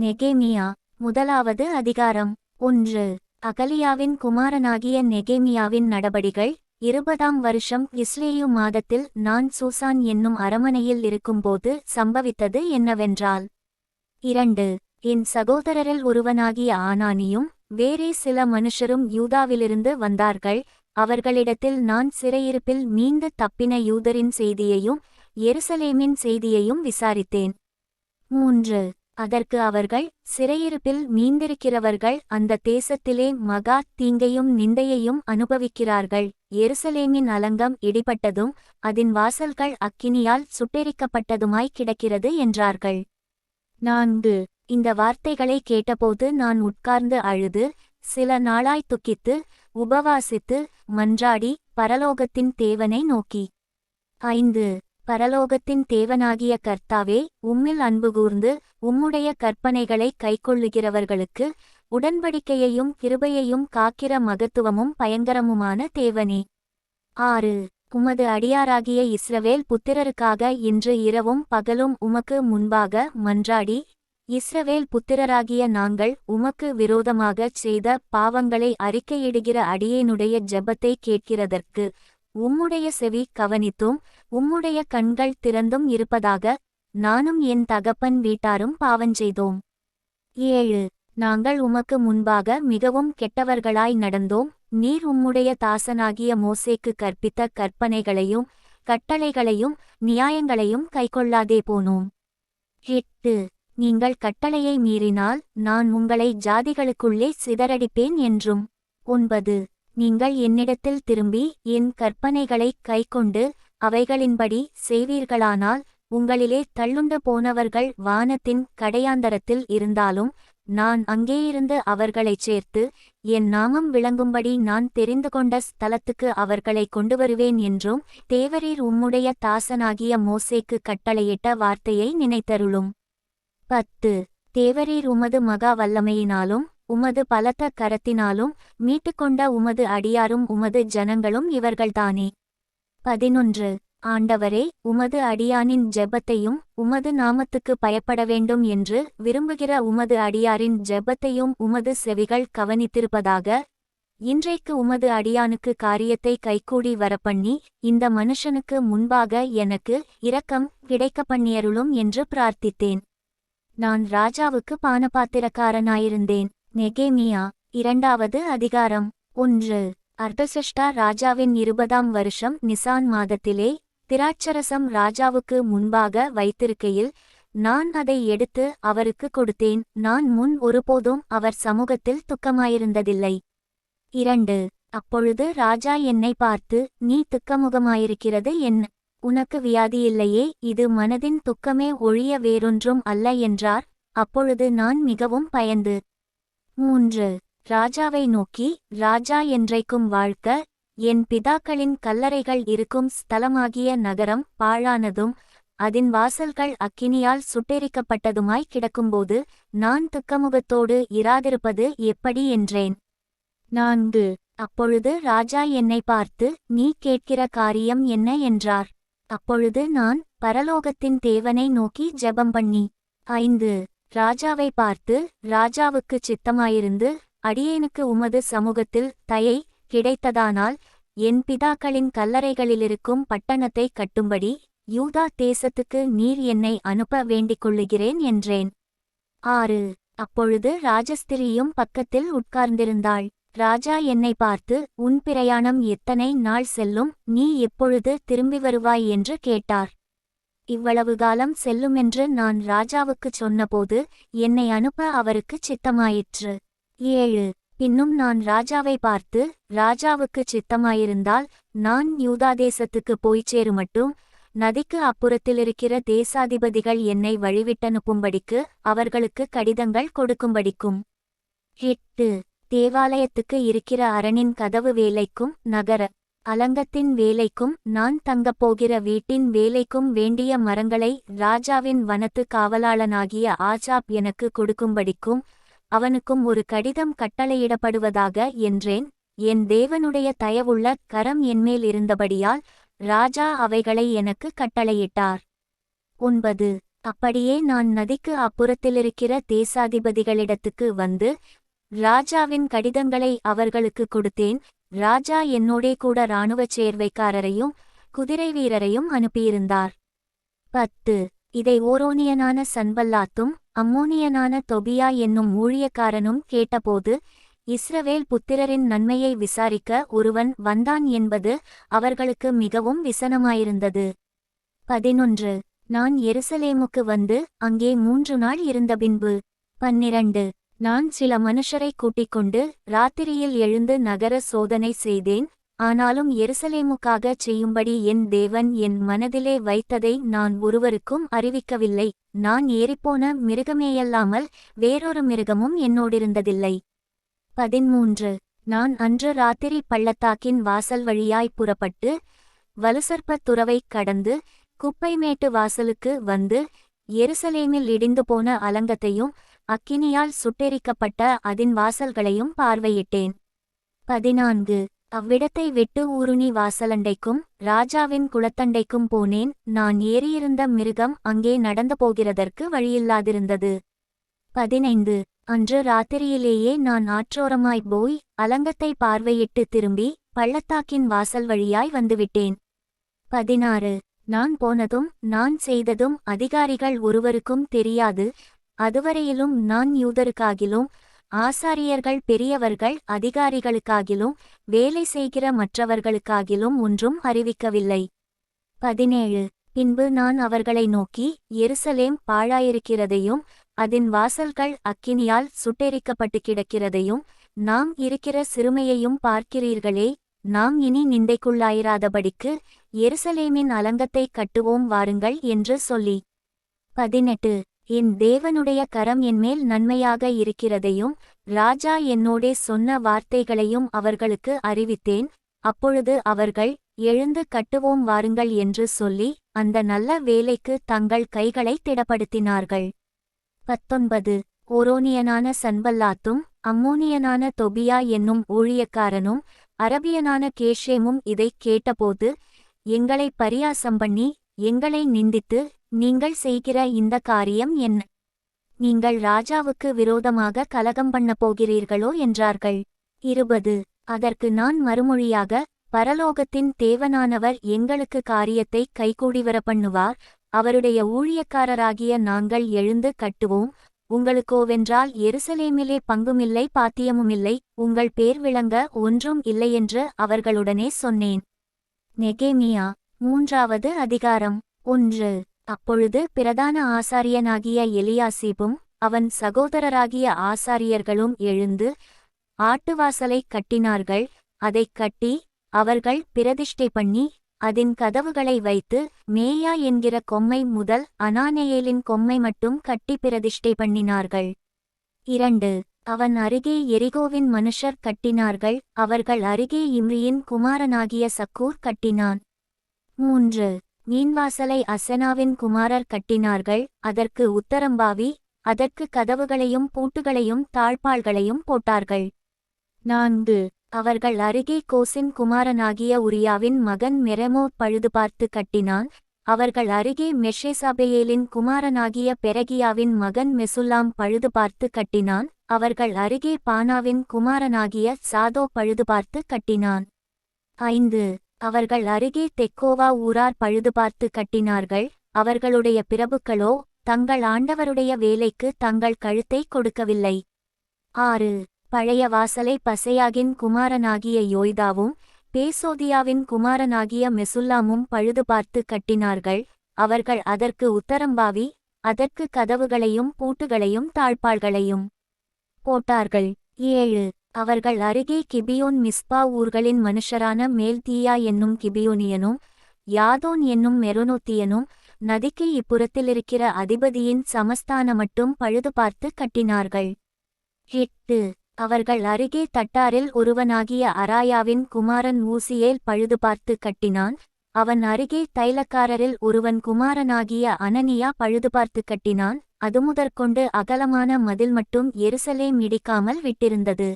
நெகேமியா முதலாவது அதிகாரம் ஒன்று. அகலியாவின் குமாரனாகிய நெகேமியாவின் நடபடிகள் இருபதாம் வருஷம் இஸ்லேயு மாதத்தில் நான் சூசான் என்னும் அரமனையில் இருக்கும்போது சம்பவித்தது என்னவென்றால் இரண்டு. என் சகோதரரில் ஒருவனாகிய ஆனானியும் வேறே சில மனுஷரும் யூதாவிலிருந்து வந்தார்கள் அவர்களிடத்தில் நான் சிறையிருப்பில் மீண்டு தப்பின யூதரின் செய்தியையும் எருசலேமின் செய்தியையும் விசாரித்தேன். மூன்று. அதற்கு அவர்கள் சிறையிருப்பில் மீந்திருக்கிறவர்கள் அந்த தேசத்திலே மகா தீங்கையும் நிந்தையையும் அனுபவிக்கிறார்கள். எருசலேமின் அலங்கம் இடிபட்டதும் அதன் வாசல்கள் அக்கினியால் சுட்டெரிக்கப்பட்டதுமாய் கிடக்கிறது என்றார்கள். நான்கு. இந்த வார்த்தைகளை கேட்டபோது நான் உட்கார்ந்து அழுது சில நாளாய் துக்கித்து உபவாசித்து மன்றாடி பரலோகத்தின் தேவனை நோக்கி. ஐந்து. பரலோகத்தின் தேவனாகிய கர்த்தாவே உம்மில் அன்பு கூர்ந்து உம்முடைய கற்பனைகளை கைக்கொள்ளுகிறவர்களுக்கு உடன்படிக்கையையும் கிருபையையும் காக்கிற மகத்துவமும் பயங்கரமுமான தேவனே. ஆறு. உமது அடியாராகிய இஸ்ரவேல் புத்திரருக்காக இன்று இரவும் பகலும் உமக்கு முன்பாக மன்றாடி இஸ்ரவேல் புத்திரராகிய நாங்கள் உமக்கு விரோதமாகச் செய்த பாவங்களை அறிக்கையிடுகிற அடியேனுடைய ஜெபத்தை கேட்கிறதற்கு உம்முடைய செவி கவனித்தும் உம்முடைய கண்கள் திறந்தும் இருப்பதாக நானும் என் தகப்பன் வீட்டாரும் பாவஞ்செய்தோம் ஏழு நாங்கள் உமக்கு முன்பாக மிகவும் கெட்டவர்களாய் நடந்தோம். நீர் உம்முடைய தாசனாகிய மோசேக்கு கற்பித்த கற்பனைகளையும் கட்டளைகளையும் நியாயங்களையும் கைக்கொள்ளாதே போனோம். எட்டு நீங்கள் கட்டளையை மீறினால் நான் உங்களை ஜாதிகளுக்குள்ளே சிதறடிப்பேன் என்றும். ஒன்பது நீங்கள் என்னிடத்தில் திரும்பி என் கற்பனைகளைக் கைக்கொண்டு அவைகளின்படி செய்வீர்களானால் உங்களிலே தள்ளுண்டு போனவர்கள் வானத்தின் கடையாந்தரத்தில் இருந்தாலும் நான் அங்கேயிருந்து அவர்களைச் சேர்த்து என் நாமம் விளங்கும்படி நான் தெரிந்து கொண்ட ஸ்தலத்துக்கு அவர்களை கொண்டு வருவேன் என்றும் தேவரீர் உம்முடைய தாசனாகிய மோசேக்கு கட்டளையிட்ட வார்த்தையை நினைத்தருளும். பத்து. தேவரீர் உமது மகா வல்லமையினாலும் உமது பலத்த கரத்தினாலும் மீட்டுக்கொண்ட உமது அடியாரும் உமது ஜனங்களும் இவர்கள்தானே. பதினொன்று. ஆண்டவரே உமது அடியானின் ஜெபத்தையும் உமது நாமத்துக்கு பயப்பட வேண்டும் என்று விரும்புகிற உமது அடியாரின் ஜெபத்தையும் உமது செவிகள் கவனித்திருப்பதாக இன்றைக்கு உமது அடியானுக்கு காரியத்தை கைகூடி வரப்பண்ணி இந்த மனுஷனுக்கு முன்பாக எனக்கு இரக்கம் கிடைக்க பண்ணியருளும் என்று பிரார்த்தித்தேன். நான் ராஜாவுக்கு பானபாத்திரக்காரனாயிருந்தேன். நெகேமியா இரண்டாவது அதிகாரம் ஒன்று. அர்தசஷ்டா ராஜாவின் இருபதாம் வருஷம் நிசான் மாதத்திலே திராட்சரசம் ராஜாவுக்கு முன்பாக வைத்திருக்கையில் நான் அதை எடுத்து அவருக்கு கொடுத்தேன் நான் முன் ஒருபோதும் அவர் சமூகத்தில் துக்கமாயிருந்ததில்லை. இரண்டு. அப்பொழுது ராஜா என்னை பார்த்து நீ துக்கமுகமாயிருக்கிறது என்ன உனக்கு வியாதியில்லையே இது மனதின் துக்கமே ஒழிய வேறொன்றும் அல்ல என்றார். அப்பொழுது நான் மிகவும் பயந்து மூன்று. ராஜாவை நோக்கி ராஜா என்றைக்கும் வாழ்க்க என் பிதாக்களின் கல்லறைகள் இருக்கும் ஸ்தலமாகிய நகரம் பாழானதும் அதன் வாசல்கள் அக்கினியால் சுட்டெரிக்கப்பட்டதுமாய் கிடக்கும்போது நான் துக்கமுகத்தோடு இராதிருப்பது எப்படி என்றேன். நான்கு. அப்பொழுது ராஜா என்னை பார்த்து நீ கேட்கிற காரியம் என்ன? என்றார். அப்பொழுது நான் பரலோகத்தின் தேவனை நோக்கி ஜெபம் பண்ணி. ஐந்து. ராஜாவை பார்த்து ராஜாவுக்கு சித்தமாயிருந்து அடியேனுக்கு உமது சமூகத்தில் தயை கிடைத்ததானால் என் பிதாக்களின் கல்லறைகளிலிருக்கும் பட்டணத்தை கட்டும்படி யூதா தேசத்துக்கு நீர் என்னை அனுப்ப வேண்டிக் கொள்ளுகிறேன் என்றேன். ஆறு. அப்பொழுது ராஜஸ்திரியும் பக்கத்தில் உட்கார்ந்திருந்தாள். ராஜா என்னை பார்த்து உன் பிரயாணம் எத்தனை நாள் செல்லும்? நீ எப்பொழுது திரும்பி வருவாய்? என்று கேட்டார். இவ்வளவு காலம் செல்லுமென்று நான் ராஜாவுக்குச் சொன்னபோது என்னை அனுப்ப அவருக்கு சித்தமாயிற்று. ஏழு. பின்னும் நான் ராஜாவை பார்த்து ராஜாவுக்கு சித்தமாயிருந்தால் நான் யூதாதேசத்துக்கு போய்ச் சேருமட்டும் நதிக்கு அப்புறத்திலிருக்கிற தேசாதிபதிகள் என்னை வழிவிட்டனுப்பும்படிக்கு அவர்களுக்கு கடிதங்கள் கொடுக்கும்படிக்கும். எட்டு. தேவாலயத்துக்கு இருக்கிற அரணின் கதவு வேலைக்கும் நகர அலங்கத்தின் வேலைக்கும் நான் தங்கப்போகிற வீட்டின் வேலைக்கும் வேண்டிய மரங்களை ராஜாவின் வனத்து காவலாளனாகிய ஆஜாப் எனக்கு கொடுக்கும்படிக்கும் அவனுக்கும் ஒரு கடிதம் கட்டளையிடப்படுவதாக என்றேன். என் தேவனுடைய தயவுள்ள கரம் என்மேல் இருந்தபடியால் ராஜா அவைகளை எனக்கு கட்டளையிட்டார். ஒன்பது. அப்படியே நான் நதிக்கு அப்புறத்திலிருக்கிற தேசாதிபதிகளிடத்துக்கு வந்து ராஜாவின் கடிதங்களை அவர்களுக்கு கொடுத்தேன். ராஜா என்னோடே கூட இராணுவச் சேர்வைக்காரரையும் குதிரை வீரரையும் அனுப்பியிருந்தார். பத்து. இதை ஓரோனியனான சன்பல்லாத்தும் அம்மோனியனான தொபியா என்னும் ஊழியக்காரனும் கேட்டபோது இஸ்ரவேல் புத்திரரின் நன்மையை விசாரிக்க ஒருவன் வந்தான் என்பது அவர்களுக்கு மிகவும் விசனமாயிருந்தது. பதினொன்று. நான் எருசலேமுக்கு வந்து அங்கே மூன்று நாள் இருந்த பின்பு பன்னிரண்டு. நான் சில மனுஷரை கூட்டிக் கொண்டு ராத்திரியில் எழுந்து நகர சோதனை செய்தேன் ஆனாலும் எருசலேமுக்காகச் செய்யும்படி என் தேவன் என் மனதிலே வைத்ததை நான் ஒருவருக்கும் அறிவிக்கவில்லை. நான் ஏறிப்போன மிருகமேயல்லாமல் வேறொரு மிருகமும் என்னோடிருந்ததில்லை. பதிமூன்று நான் அன்று ராத்திரி பள்ளத்தாக்கின் வாசல் வழியாய் புறப்பட்டு வலுசற்பத் துறவைக் கடந்து குப்பைமேட்டு வாசலுக்கு வந்து எருசலேமில் இடிந்து போன அலங்கத்தையும் அக்கினியால் சுட்டெரிக்கப்பட்ட அதன் வாசல்களையும் பார்வையிட்டேன். பதினான்கு. அவ்விடத்தை விட்டு ஊருணி வாசலண்டைக்கும் ராஜாவின் குளத்தண்டைக்கும் போனேன். நான் ஏறியிருந்த மிருகம் அங்கே நடந்து போகிறதற்கு வழியில்லாதிருந்தது. பதினைந்து. அன்று ராத்திரியிலேயே நான் ஆற்றோரமாய் போய் அலங்கத்தை பார்வையிட்டு திரும்பி பள்ளத்தாக்கின் வாசல் வழியாய் வந்துவிட்டேன். பதினாறு. நான் போனதும் நான் செய்ததும் அதிகாரிகள் ஒருவருக்கும் தெரியாது. அதுவரையிலும் நான் யூதருக்காகிலும் ஆசாரியர்கள் பெரியவர்கள் அதிகாரிகளுக்காகிலும் வேலை செய்கிற மற்றவர்களுக்காகிலும் ஒன்றும் அறிவிக்கவில்லை. பதினேழு. பின்பு நான் அவர்களை நோக்கி எருசலேம் பாழாயிருக்கிறதையும் அதன் வாசல்கள் அக்கினியால் சுட்டெரிக்கப்பட்டு கிடக்கிறதையும் நாம் இருக்கிற சிறுமையையும் பார்க்கிறீர்களே நாம் இனி நிந்தைக்குள்ளாயிராதபடிக்கு எருசலேமின் அலங்கத்தை கட்டுவோம் வாருங்கள் என்று சொல்லி. பதினெட்டு. என் தேவனுடைய கரம் என்மேல் நன்மையாக இருக்கிறதையும் ராஜா என்னோடே சொன்ன வார்த்தைகளையும் அவர்களுக்கு அறிவித்தேன். அப்பொழுது அவர்கள் எழுந்து கட்டுவோம் வாருங்கள் என்று சொல்லி அந்த நல்ல வேலைக்கு தங்கள் கைகளை திடப்படுத்தினார்கள். பத்தொன்பது. ஓரோனியனான சன்பல்லாத்தும் அம்மோனியனான தொபியா என்னும் ஊழியக்காரனும் அரபியனான கேஷேமும் இதைக் கேட்டபோது எங்களை பரியாசம் பண்ணி எங்களை நிந்தித்து நீங்கள் செய்கிற இந்த காரியம் என்ன? நீங்கள் ராஜாவுக்கு விரோதமாக கலகம் பண்ணப் போகிறீர்களோ என்றார்கள். இருபது. அதற்கு நான் மறுமொழியாக பரலோகத்தின் தேவனானவர் எங்களுக்கு காரியத்தை கைகூடிவர பண்ணுவார். அவருடைய ஊழியக்காரராகிய நாங்கள் எழுந்து கட்டுவோம். உங்களுக்கோவென்றால் எருசலேமிலே பங்குமில்லை பாத்தியமுமில்லை. உங்கள் பேர் விளங்க ஒன்றும் இல்லையென்று அவர்களுடனே சொன்னேன். நெகேமியா மூன்றாவது அதிகாரம். ஒன்று. அப்பொழுது பிரதான ஆசாரியனாகிய எலியாசிபும் அவன் சகோதரராகிய ஆசாரியர்களும் எழுந்து ஆட்டுவாசலைக் கட்டினார்கள். அதைக் கட்டி அவர்கள் பிரதிஷ்டை பண்ணி அதன் கதவுகளை வைத்து மேயா என்கிற கொம்மை முதல் அனானேயலின் கொம்மை மட்டும் கட்டி பிரதிஷ்டை பண்ணினார்கள். இரண்டு அவன் அருகே எரிகோவின் மனுஷர் கட்டினார்கள். அவர்கள் அருகே இம்ரியின் குமாரனாகிய சக்கூர் கட்டினான். மூன்று மீன்வாசலை அசனாவின் குமாரர் கட்டினார்கள் அதற்கு உத்தரம்பாவி அதற்கு கதவுகளையும் பூட்டுகளையும் தாழ்பாள்களையும் போட்டார்கள். நான்கு. அவர்கள் அருகே கோசின் குமாரனாகிய உரியாவின் மகன் மெரமோ பழுது பார்த்து கட்டினான். அவர்கள் அருகே மெஷேசாபெயேலின் குமாரனாகிய பெரகியாவின் மகன் மெசுல்லாம் பழுது பார்த்து கட்டினான். அவர்கள் அருகே பானாவின் குமாரனாகிய சாதோ பழுது பார்த்து கட்டினான். ஐந்து. அவர்கள் அருகே தெக்கோவா ஊரார் பழுதுபார்த்து கட்டினார்கள். அவர்களுடைய பிரபுக்களோ தங்கள் ஆண்டவருடைய வேலைக்கு தங்கள் கழுத்தை கொடுக்கவில்லை. ஆறு. பழைய வாசலை பசையாகின் குமாரனாகிய யோய்தாவும் பேசோதியாவின் குமாரனாகிய மெசுல்லாமும் பழுதுபார்த்து கட்டினார்கள். அவர்கள் அதற்கு உத்தரம்பாவி அதற்கு கதவுகளையும் பூட்டுகளையும் தாழ்பாள்களையும் போட்டார்கள். ஏழு. அவர்கள் அருகே கிபியோன் மிஸ்பா ஊர்களின் மனுஷரான மேல்தீயா என்னும் கிபியோனியனும் யாதோன் என்னும் மெரோனோத்தியனும் நதிக்கு இப்புறத்திலிருக்கிற அதிபதியின் சமஸ்தான மட்டும் பழுது பார்த்து கட்டினார்கள். எட்டு. அவர்கள் அருகே தட்டாரில் ஒருவனாகிய அராயாவின் குமாரன் ஊசியேல் பழுது பார்த்து கட்டினான். அவன் அருகே தைலக்காரரில் ஒருவன் குமாரனாகிய அனனியா பழுது பார்த்து கட்டினான். அதுமுதற்கொண்டு அகலமான மதில் மட்டும் எருசலேம் இடிக்காமல் விட்டிருந்தது.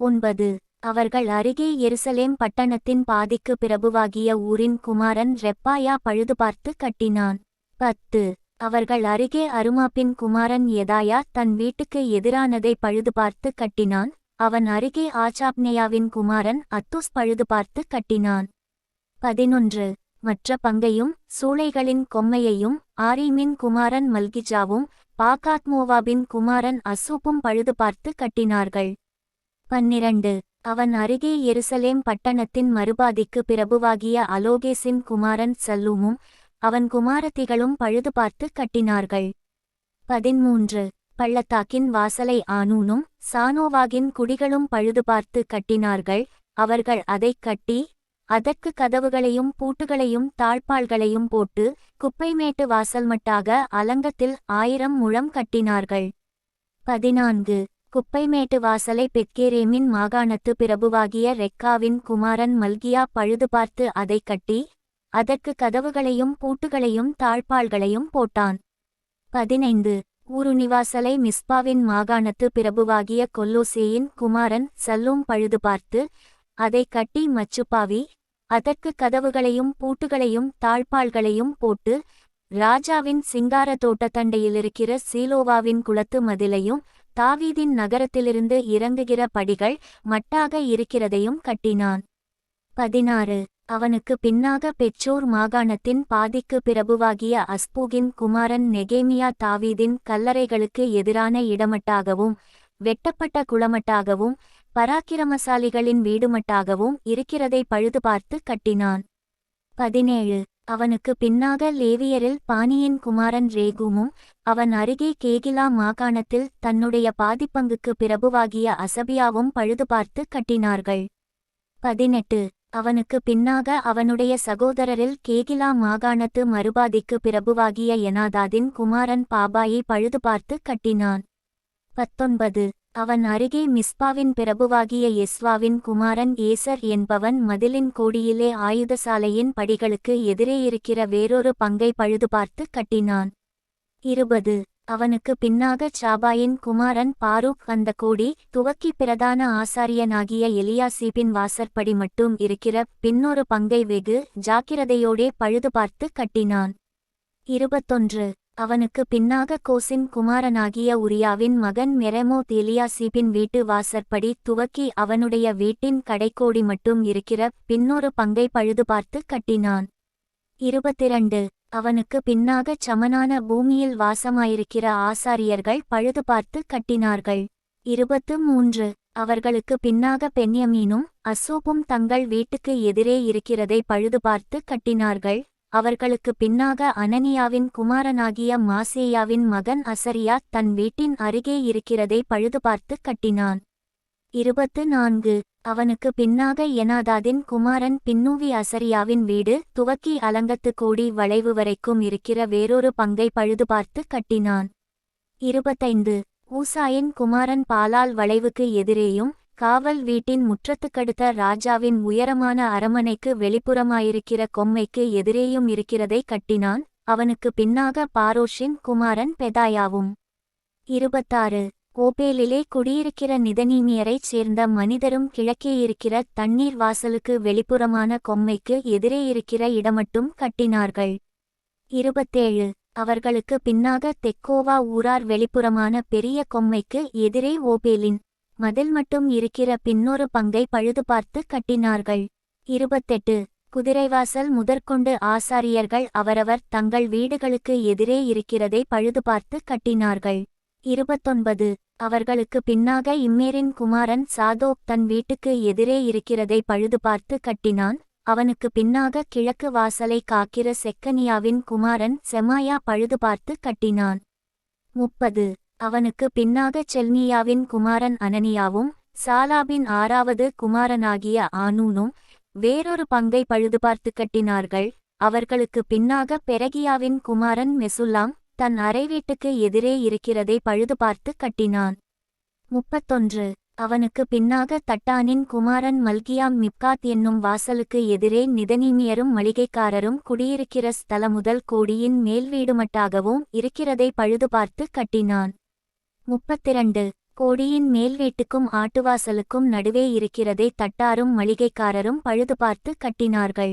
ஒன்பது. அவர்கள் அருகே எருசலேம் பட்டணத்தின் பாதிக்கு பிரபுவாகிய ஊரின் குமாரன் ரெப்பாயா பழுது பார்த்து கட்டினான். பத்து. அவர்கள் அருகே அருமாப்பின் குமாரன் எதாயா தன் வீட்டுக்கு எதிரானதை பழுது பார்த்து கட்டினான். அவன் அருகே ஆச்சாப்னேயாவின் குமாரன் அத்துஸ் பழுது பார்த்து கட்டினான். பதினொன்று. மற்ற பங்கையும் சூளைகளின் கொம்மையையும் ஆரீமின் குமாரன் மல்கிஜாவும் பாகாத்மோவாபின் குமாரன் அசூப்பும் பழுது பார்த்து கட்டினார்கள். பன்னிரண்டு. அவன் அருகே எருசலேம் பட்டணத்தின் மறுபாதிக்கு பிரபுவாகிய அலோகேசின் குமாரன் சல்லூமும் அவன் குமாரத்திகளும் பழுது பார்த்து கட்டினார்கள். பதிமூன்று. பள்ளத்தாக்கின் வாசலை ஆனூனும் சானோவாகின் குடிகளும் பழுது பார்த்து கட்டினார்கள். அவர்கள் அதைக் கட்டி அதற்கு கதவுகளையும் பூட்டுகளையும் தாழ்பாள்களையும் போட்டு குப்பைமேட்டு வாசல்மட்டாக அலங்கத்தில் ஆயிரம் முழம் கட்டினார்கள். பதினான்கு. குப்பைமேட்டு வாசலை பெக்கேரேமின் மாகாணத்து பிரபுவாகிய ரெக்காவின் குமாரன் மல்கியா பழுது பார்த்து அதைக் கட்டி அதற்கு கதவுகளையும் பூட்டுகளையும் தாழ்பாள்களையும் போட்டான். பதினைந்து. ஊருணிவாசலை மிஸ்பாவின் மாகாணத்து பிரபுவாகிய கொல்லோசேயின் குமாரன் சல்லூம் பழுது பார்த்து அதைக் கட்டி மச்சுப்பாவி அதற்கு கதவுகளையும் பூட்டுகளையும் தாழ்பாள்களையும் போட்டு ராஜாவின் சிங்கார தோட்டத்தண்டையிலிருக்கிற சீலோவாவின் குளத்து மதிலையும் தாவீதின் நகரத்திலிருந்து இறங்குகிற படிகள் மட்டாக இருக்கிறதையும் கட்டினான். பதினாறு. அவனுக்கு பின்னாக பெற்றோர் மாகாணத்தின் பாதிக்கு பிரபுவாகிய அஸ்பூகின் குமாரன் நெகேமியா தாவீதின் கல்லறைகளுக்கு எதிரான இடமட்டாகவும் வெட்டப்பட்ட குளமட்டாகவும் பராக்கிரமசாலிகளின் வீடுமட்டாகவும் இருக்கிறதை பழுது பார்த்து கட்டினான். பதினேழு. அவனுக்கு பின்னாக லேவியரில் பாணியின் குமாரன் ரேகுமும் அவன் அருகே கேகிலா மாகாணத்தில் தன்னுடைய பாதிப்பங்குக்கு பிரபுவாகிய அசபியாவும் பழுது பார்த்து கட்டினார்கள். பதினெட்டு. அவனுக்கு பின்னாக அவனுடைய சகோதரரில் கேகிலா மாகாணத்து மறுபாதிக்கு பிரபுவாகிய எனாதாதின் குமாரன் பாபாயை பழுது பார்த்து கட்டினான். பத்தொன்பது. அவன் அருகே மிஸ்பாவின் பிரபுவாகிய எஸ்வாவின் குமாரன் ஏசர் என்பவன் மதிலின் கோடியிலே ஆயுதசாலையின் படிகளுக்கு எதிரே இருக்கிற வேறொரு பங்கை பழுது பார்த்து கட்டினான். இருபது. அவனுக்கு பின்னாக சாபாயின் குமாரன் பாரூக் அந்த கோடி துவக்கி பிரதான ஆசாரியனாகிய எலியாசீபின் வாசற்படி மட்டும் இருக்கிற பின்னொரு பங்கை வெகு ஜாக்கிரதையோடே பழுது பார்த்து கட்டினான். இருபத்தொன்று. அவனுக்கு பின்னாக கோசின் குமாரனாகிய உரியாவின் மகன் மெரெமோ தேலியாசீபின் வீட்டு வாசற்படி துவக்கி அவனுடைய வீட்டின் கடைக்கோடி மட்டும் இருக்கிற பின்னொரு பங்கை பழுது பார்த்து கட்டினான். இருபத்திரண்டு. அவனுக்கு பின்னாகச் சமனான பூமியில் வாசமாயிருக்கிற ஆசாரியர்கள் பழுது பார்த்து கட்டினார்கள். இருபத்து மூன்று. அவர்களுக்கு பின்னாக பென்யமீனும் அசோப்பும் தங்கள் வீட்டுக்கு எதிரே இருக்கிறதை பழுது பார்த்து கட்டினார்கள். அவர்களுக்கு பின்னாக அனனியாவின் குமாரனாகிய மாசேயாவின் மகன் அசரியா தன் வீட்டின் அருகே இருக்கிறதை பழுது பார்த்து கட்டினான். இருபத்து நான்கு. அவனுக்கு பின்னாக எனாதாதின் குமாரன் பின்னூவி அசரியாவின் வீடு துவக்கி அலங்கத்து கூடி வளைவு வரைக்கும் இருக்கிற வேறொரு பங்கை பழுது பார்த்து கட்டினான். இருபத்தைந்து. ஊசாயின் குமாரன் பாலால் வளைவுக்கு எதிரேயும் காவல் வீட்டின் முற்றத்துக்கடுத்த ராஜாவின் உயரமான அரமனைக்கு வெளிப்புறமாயிருக்கிற கொம்மைக்கு எதிரேயும் இருக்கிறதை கட்டினான் அவனுக்கு பின்னாக பாரோஷின் குமாரன் பெதாயாவும். இருபத்தாறு. ஓபேலிலே குடியிருக்கிற நிதனீமியரைச் சேர்ந்த மனிதரும் கிழக்கே இருக்கிற தண்ணீர் வாசலுக்கு வெளிப்புறமான கொம்மைக்கு எதிரே இருக்கிற இடமட்டும் கட்டினார்கள். இருபத்தேழு. அவர்களுக்கு பின்னாக தெக்கோவா ஊரார் வெளிப்புறமான பெரிய கொம்மைக்கு எதிரே ஓபேலின் மதில் மட்டும் இருக்கிற பின்னொரு பங்கை பழுது பார்த்து கட்டினார்கள். இருபத்தெட்டு. குதிரைவாசல் முதற்கொண்டு ஆசாரியர்கள் அவரவர் தங்கள் வீடுகளுக்கு எதிரே இருக்கிறதை பழுது பார்த்து கட்டினார்கள். இருபத்தொன்பது. அவர்களுக்கு பின்னாக இம்மேரின் குமாரன் சாதோக் தன் வீட்டுக்கு எதிரே இருக்கிறதை பழுது பார்த்து கட்டினான். அவனுக்கு பின்னாக கிழக்கு வாசலை காக்கிற செக்கனியாவின் குமாரன் செமாயா பழுது பார்த்து கட்டினான். முப்பது. அவனுக்கு பின்னாக செல்னியாவின் குமாரன் அனனியாவும் சாலாபின் ஆறாவது குமாரனாகிய ஆனூனும் வேறொரு பங்கை பழுது பார்த்து கட்டினார்கள். அவர்களுக்கு பின்னாக பெரகியாவின் குமாரன் மெசுல்லாம் தன் அறை வீட்டுக்கு எதிரே இருக்கிறதை பழுது பார்த்து கட்டினான். முப்பத்தொன்று. அவனுக்கு பின்னாக தட்டானின் குமாரன் மல்கியாம் மிப்காத் என்னும் வாசலுக்கு எதிரே நிதனீமியரும் மளிகைக்காரரும் குடியிருக்கிற ஸ்தல முதல் கோடியின் மேல் வீடுமட்டாகவும் இருக்கிறதை பழுது பார்த்து கட்டினான். முப்பத்திரண்டு. கோடியின் மேல்வீட்டுக்கும் ஆட்டுவாசலுக்கும் நடுவே இருக்கிறதை தட்டாரும் மளிகைக்காரரும் பழுது பார்த்து கட்டினார்கள்.